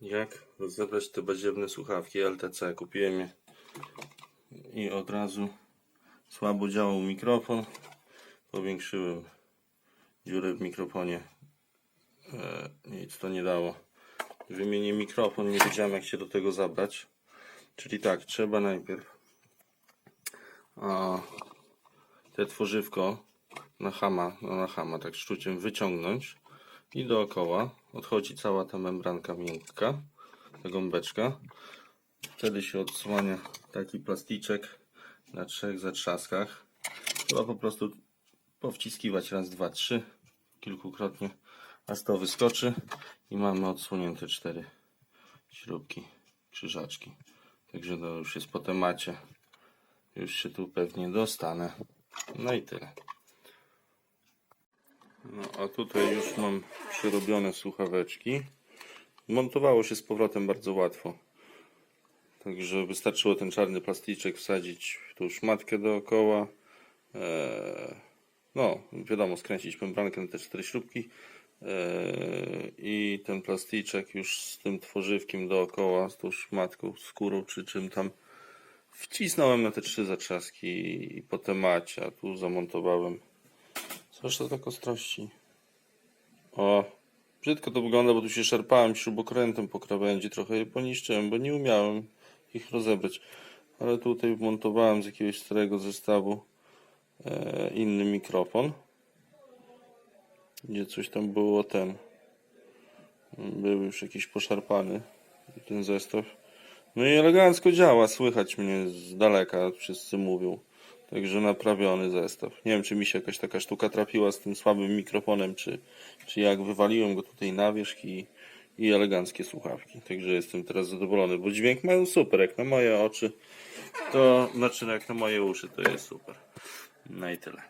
jak rozebrać te baziewne słuchawki LTC. Kupiłem je i od razu słabo działał mikrofon. Powiększyłem dziurę w mikrofonie. E, nic to nie dało. Wymienię mikrofon, nie wiedziałem jak się do tego zabrać. Czyli tak, trzeba najpierw a, te tworzywko na hama, no na hama, tak szczuciem wyciągnąć i dookoła odchodzi cała ta membranka miękka, ta gąbeczka. Wtedy się odsłania taki plasticzek na trzech zatrzaskach. Trzeba po prostu powciskiwać raz, dwa, trzy, kilkukrotnie, aż to wyskoczy i mamy odsłonięte cztery śrubki, krzyżaczki. Także to już jest po temacie. Już się tu pewnie dostanę. No i tyle. No a tutaj już mam przerobione słuchaweczki. Montowało się z powrotem bardzo łatwo. Także wystarczyło ten czarny plasticzek wsadzić w tą szmatkę dookoła. Eee, no, wiadomo, skręcić membrankę na te cztery śrubki. Eee, I ten plasticzek już z tym tworzywkiem dookoła, z tą szmatką, skórą czy czym tam wcisnąłem na te trzy zatrzaski i po temacie, a tu zamontowałem. Zresztą tak ostrości. O, brzydko to wygląda, bo tu się szarpałem śrubokrętem po krawędzi, trochę je poniszczyłem, bo nie umiałem ich rozebrać. Ale tutaj wmontowałem z jakiegoś starego zestawu e, inny mikrofon. Gdzie coś tam było ten. Był już jakiś poszarpany ten zestaw. No i elegancko działa, słychać mnie z daleka, wszyscy mówią. Także naprawiony zestaw. Nie wiem, czy mi się jakaś taka sztuka trafiła z tym słabym mikrofonem, czy, czy jak wywaliłem go tutaj na wierzch i, i eleganckie słuchawki. Także jestem teraz zadowolony, bo dźwięk mają super, jak na moje oczy, to znaczy jak na moje uszy to jest super. No i tyle.